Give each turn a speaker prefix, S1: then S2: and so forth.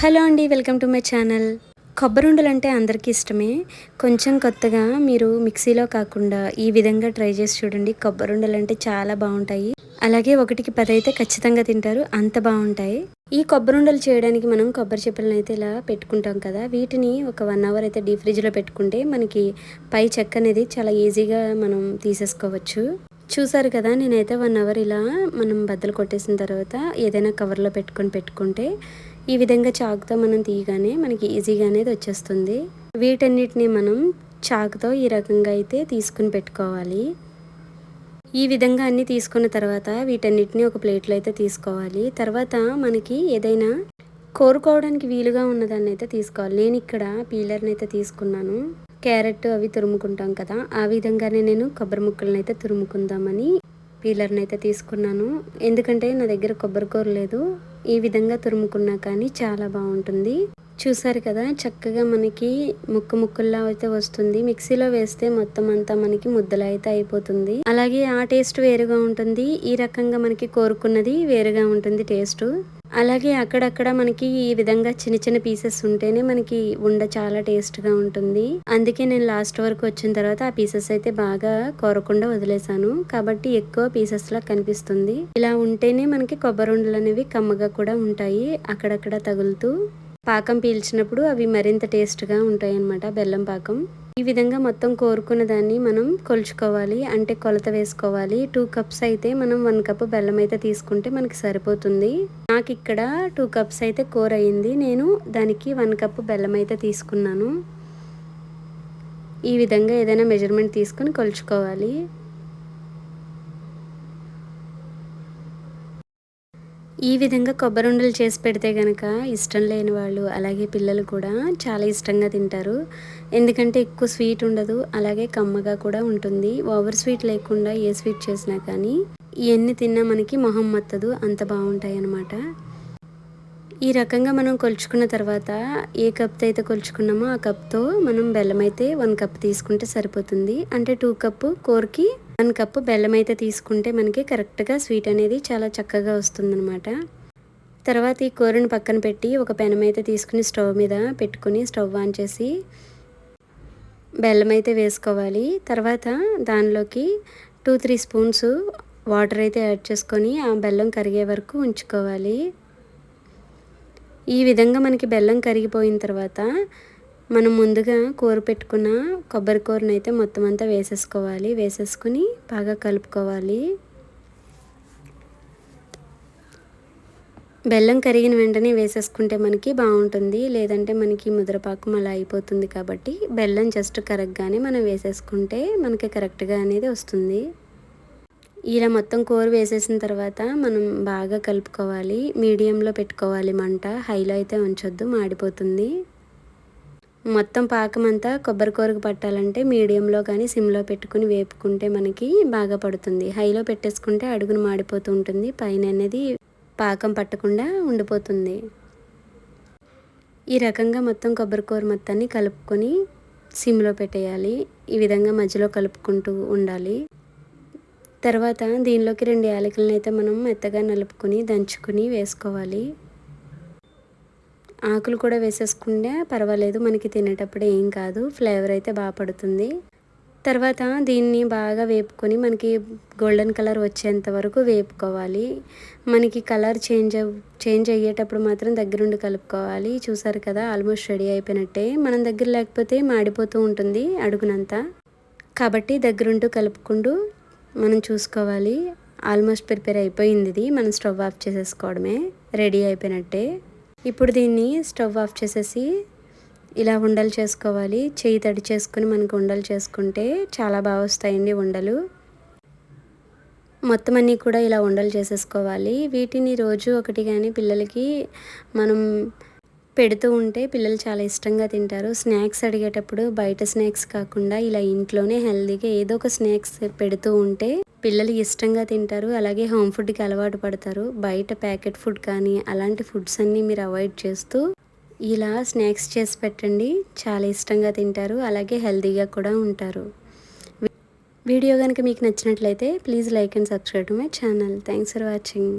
S1: Hello అండి welcome to my channel. కొబ్బరుండలు అంటే అందరికీ ఇష్టమే. కొంచెం కొత్తగా మీరు మిక్సీలో కాకుండా ఈ విధంగా ట్రై చేసి చూడండి. కొబ్బరుండలు అంటే చాలా బాగుంటాయి. అలాగే ఒకటికి పది అయితే ఖచ్చితంగా తింటారు. అంత బాగుంటాయి. ఈ కొబ్బరుండలు చేయడానికి మనం కొబ్బరి చెప్పులను అయితే ఇలా పెట్టుకుంటాం కదా. వీటిని ఒక వన్ అవర్ అయితే డీప్ ఫ్రిడ్జ్లో పెట్టుకుంటే మనకి పై చెక్క అనేది చాలా ఈజీగా మనం తీసేసుకోవచ్చు. చూసారు కదా నేనైతే వన్ అవర్ ఇలా మనం బద్దలు కొట్టేసిన తర్వాత ఏదైనా కవర్లో పెట్టుకొని పెట్టుకుంటే ఈ విధంగా చాకుతో మనం తీయగానే మనకి ఈజీగా అనేది వచ్చేస్తుంది. వీటన్నిటిని మనం చాకుతో ఈ రకంగా అయితే తీసుకుని పెట్టుకోవాలి. ఈ విధంగా అన్నీ తీసుకున్న తర్వాత వీటన్నిటిని ఒక ప్లేట్లో అయితే తీసుకోవాలి. తర్వాత మనకి ఏదైనా కోరుకోవడానికి వీలుగా ఉన్నదాన్ని అయితే తీసుకోవాలి. నేను ఇక్కడ పీలర్ని అయితే తీసుకున్నాను. క్యారెట్ అవి తురుముకుంటాం కదా ఆ విధంగానే నేను కొబ్బరి ముక్కలను అయితే తురుముకుందామని పీలర్ని అయితే తీసుకున్నాను. ఎందుకంటే నా దగ్గర కొబ్బరి కూర లేదు. ఈ విధంగా తురుముకున్నా కానీ చాలా బాగుంటుంది. చూసారు కదా చక్కగా మనకి ముక్క ముక్కల్లా అయితే వస్తుంది. మిక్సీలో వేస్తే మొత్తం అంతా మనకి ముద్దలా అయితే అయిపోతుంది. అలాగే ఆ టేస్ట్ వేరుగా ఉంటుంది. ఈ రకంగా మనకి కోరుకున్నది వేరుగా ఉంటుంది టేస్ట్. అలాగే అక్కడక్కడ మనకి ఈ విధంగా చిన్న చిన్న పీసెస్ ఉంటేనే మనకి ఉండ చాలా టేస్ట్గా ఉంటుంది. అందుకే నేను లాస్ట్ వరకు వచ్చిన తర్వాత ఆ పీసెస్ అయితే బాగా కోరకుండా వదిలేసాను కాబట్టి ఎక్కువ పీసెస్ లా కనిపిస్తుంది. ఇలా ఉంటేనే మనకి కొబ్బరి ఉండలు అనేవి కమ్మగా కూడా ఉంటాయి. అక్కడక్కడ తగులుతూ పాకం పీల్చినప్పుడు అవి మరింత టేస్ట్గా ఉంటాయి అన్నమాట బెల్లం పాకం. ఈ విధంగా మొత్తం కోరుకున్న దాన్ని మనం కొలుచుకోవాలి. అంటే కొలత వేసుకోవాలి. టూ కప్స్ అయితే మనం వన్ కప్ బెల్లం అయితే తీసుకుంటే మనకి సరిపోతుంది. నాకు ఇక్కడ టూ కప్స్ అయితే కూర అయింది. నేను దానికి వన్ కప్ బెల్లం అయితే తీసుకున్నాను. ఈ విధంగా ఏదైనా మెజర్మెంట్ తీసుకుని కొలుచుకోవాలి. ఈ విధంగా కొబ్బరి ఉండలు చేసి పెడితే కనుక ఇష్టం లేని వాళ్ళు అలాగే పిల్లలు కూడా చాలా ఇష్టంగా తింటారు. ఎందుకంటే ఎక్కువ స్వీట్ ఉండదు అలాగే కమ్మగా కూడా ఉంటుంది. ఓవర్ స్వీట్ లేకుండా ఏ స్వీట్ చేసినా కానీ ఇవన్నీ తిన్నా మనకి మొహం మత్తదు అంత బాగుంటాయి అన్నమాట ఈ రకంగా మనం కొలుచుకున్న తర్వాత ఏ కప్తో అయితే కొలుచుకున్నామో ఆ కప్తో మనం బెల్లం అయితే వన్ కప్ తీసుకుంటే సరిపోతుంది. అంటే టూ కప్పు కోర్కి వన్ కప్పు బెల్లం అయితే తీసుకుంటే మనకి కరెక్ట్గా స్వీట్ అనేది చాలా చక్కగా వస్తుందనమాట తర్వాత ఈ కూరను పక్కన పెట్టి ఒక పెనం అయితే తీసుకుని స్టవ్ మీద పెట్టుకుని స్టవ్ ఆన్ చేసి బెల్లం అయితే వేసుకోవాలి. తర్వాత దానిలోకి టూ త్రీ స్పూన్స్ వాటర్ అయితే యాడ్ చేసుకొని ఆ బెల్లం కరిగే వరకు ఉంచుకోవాలి. ఈ విధంగా మనకి బెల్లం కరిగిపోయిన తర్వాత మనం ముందుగా కూర పెట్టుకున్న కొబ్బరి కూరను అయితే మొత్తం అంతా వేసేసుకోవాలి. వేసేసుకుని బాగా కలుపుకోవాలి. బెల్లం కరిగిన వెంటనే వేసేసుకుంటే మనకి బాగుంటుంది. లేదంటే మనకి ముద్రపాకం అలా అయిపోతుంది కాబట్టి బెల్లం జస్ట్ కరెక్ట్గానే మనం వేసేసుకుంటే మనకి కరెక్ట్గా అనేది వస్తుంది. ఇలా మొత్తం కూర వేసేసిన తర్వాత మనం బాగా కలుపుకోవాలి. మీడియంలో పెట్టుకోవాలి మంట. హైలో అయితే ఉంచొద్దు. మాడిపోతుంది. మొత్తం పాకమంతా కొబ్బరి కూరకు పట్టాలంటే మీడియంలో కానీ సిమ్లో పెట్టుకుని వేపుకుంటే మనకి బాగా పడుతుంది. హైలో పెట్టేసుకుంటే అడుగును మాడిపోతూ ఉంటుంది. పైన అనేది పాకం పట్టకుండా ఉండిపోతుంది. ఈ రకంగా మొత్తం కొబ్బరి కూర మొత్తాన్ని కలుపుకొని సిమ్లో పెట్టేయాలి. ఈ విధంగా మధ్యలో కలుపుకుంటూ ఉండాలి. తర్వాత దీనిలోకి రెండు యాలకులను అయితే మనం మెత్తగా నలుపుకొని దంచుకొని వేసుకోవాలి. ఆకులు కూడా వేసేసుకుంటే పర్వాలేదు మనకి తినేటప్పుడు ఏం కాదు ఫ్లేవర్ అయితే బాగా పడుతుంది. తర్వాత దీన్ని బాగా వేపుకొని మనకి గోల్డెన్ కలర్ వచ్చేంత వరకు వేపుకోవాలి. మనకి కలర్ చేంజ్ చేంజ్ అయ్యేటప్పుడు మాత్రం దగ్గరుండి కలుపుకోవాలి. చూసారు కదా ఆల్మోస్ట్ రెడీ అయిపోయినట్టే. మనం దగ్గర లేకపోతే మాడిపోతూ ఉంటుంది అడుగునంతా. కాబట్టి దగ్గరుంటూ కలుపుకుంటూ మనం చూసుకోవాలి. ఆల్మోస్ట్ ప్రిపేర్ అయిపోయింది ఇది. మనం స్టవ్ ఆఫ్ చేసేసుకోవడమే. రెడీ అయిపోయినట్టే. ఇప్పుడు దీన్ని స్టవ్ ఆఫ్ చేసేసి ఇలా ఉండలు చేసుకోవాలి. చేయి తడి చేసుకుని మనకు ఉండలు చేసుకుంటే చాలా బాగా వస్తాయండి ఉండలు. మొత్తం అన్నీ కూడా ఇలా ఉండలు చేసేసుకోవాలి. వీటిని రోజు ఒకటి కానీ పిల్లలకి మనం పెడుతూ ఉంటే పిల్లలు చాలా ఇష్టంగా తింటారు. స్నాక్స్ అడిగేటప్పుడు బయట స్నాక్స్ కాకుండా ఇలా ఇంట్లోనే హెల్దీగా ఏదో ఒక స్నాక్స్ పెడుతూ ఉంటే పిల్లలు ఇష్టంగా తింటారు. అలాగే హోమ్ ఫుడ్కి అలవాటు పడతారు. బయట ప్యాకెట్ ఫుడ్ కానీ అలాంటి ఫుడ్స్ అన్నీ మీరు అవాయిడ్ చేస్తూ ఇలా స్నాక్స్ చేసి పెట్టండి. చాలా ఇష్టంగా తింటారు. అలాగే హెల్తీగా కూడా ఉంటారు. వీడియో కనుక మీకు నచ్చినట్లయితే please like and subscribe to my channel. Thanks for watching.